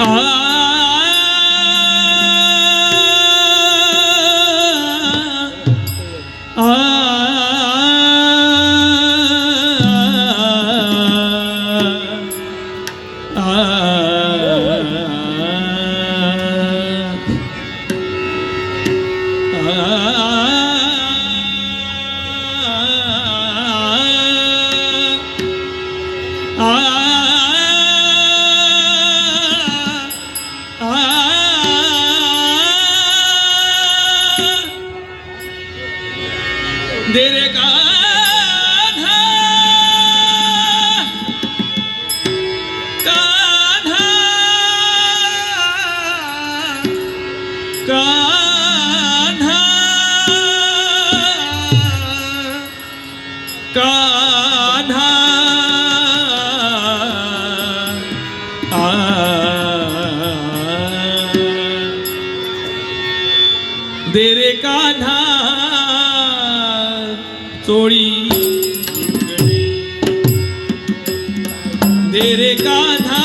啊 कान्हा आ। दे रे कान्हा। चोळी। लुगडे. दे रे कान्हा।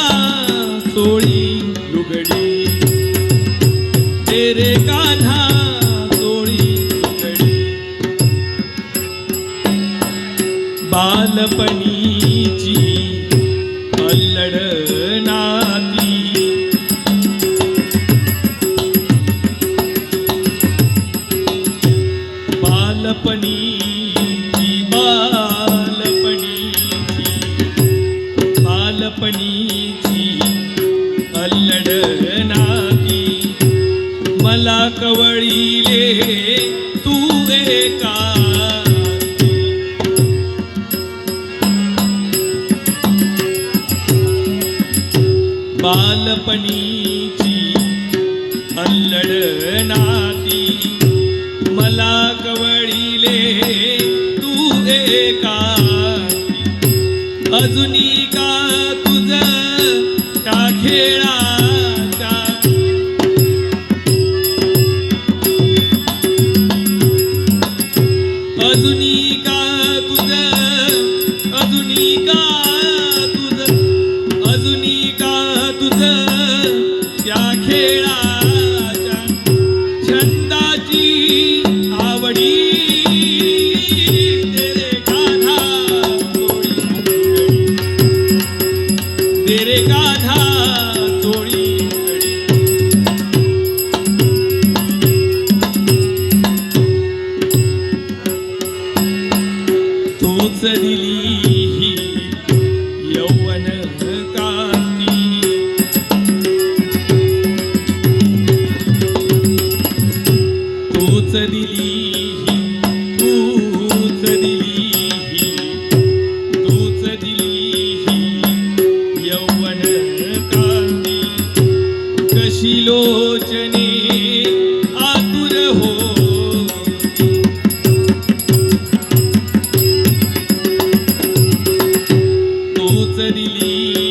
चोळी। लुगडी दे कान्हा। बालपणीची अल्लड नाती. बालपणीची बालपणीची बालपणीची अल्लड नाती. मला कवळीले तू एका बालपणीची अल्लड नाती मला कवळीले तू एका अजुनी का तुझ त्या खेळाच्या अजुनी तेरे गाधा तोडी तोच दिली यौवन कांती। तूच दिली कशी आतुर हो। तोच दिली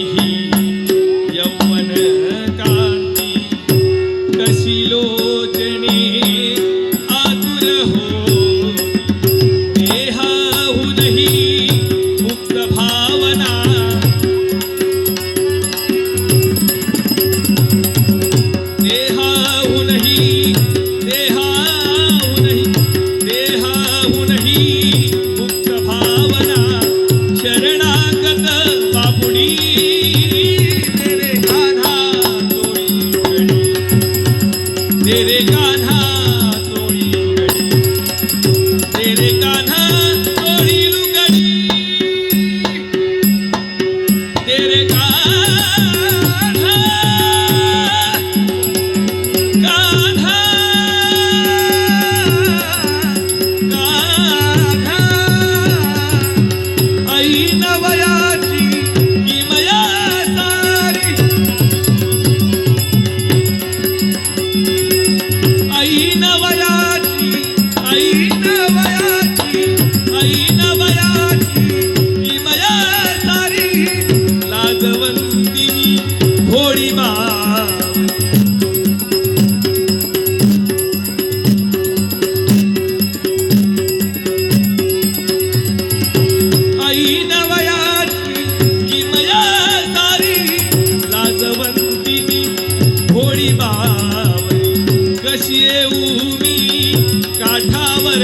काठावर.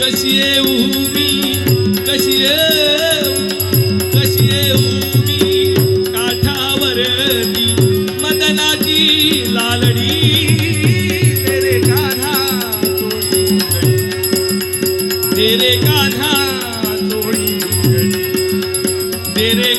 कशी येऊ मी कशी येऊ कशी येऊ मी काठावर मदनाची लालडी. तेरे काधा तेरे कान्हा तेरे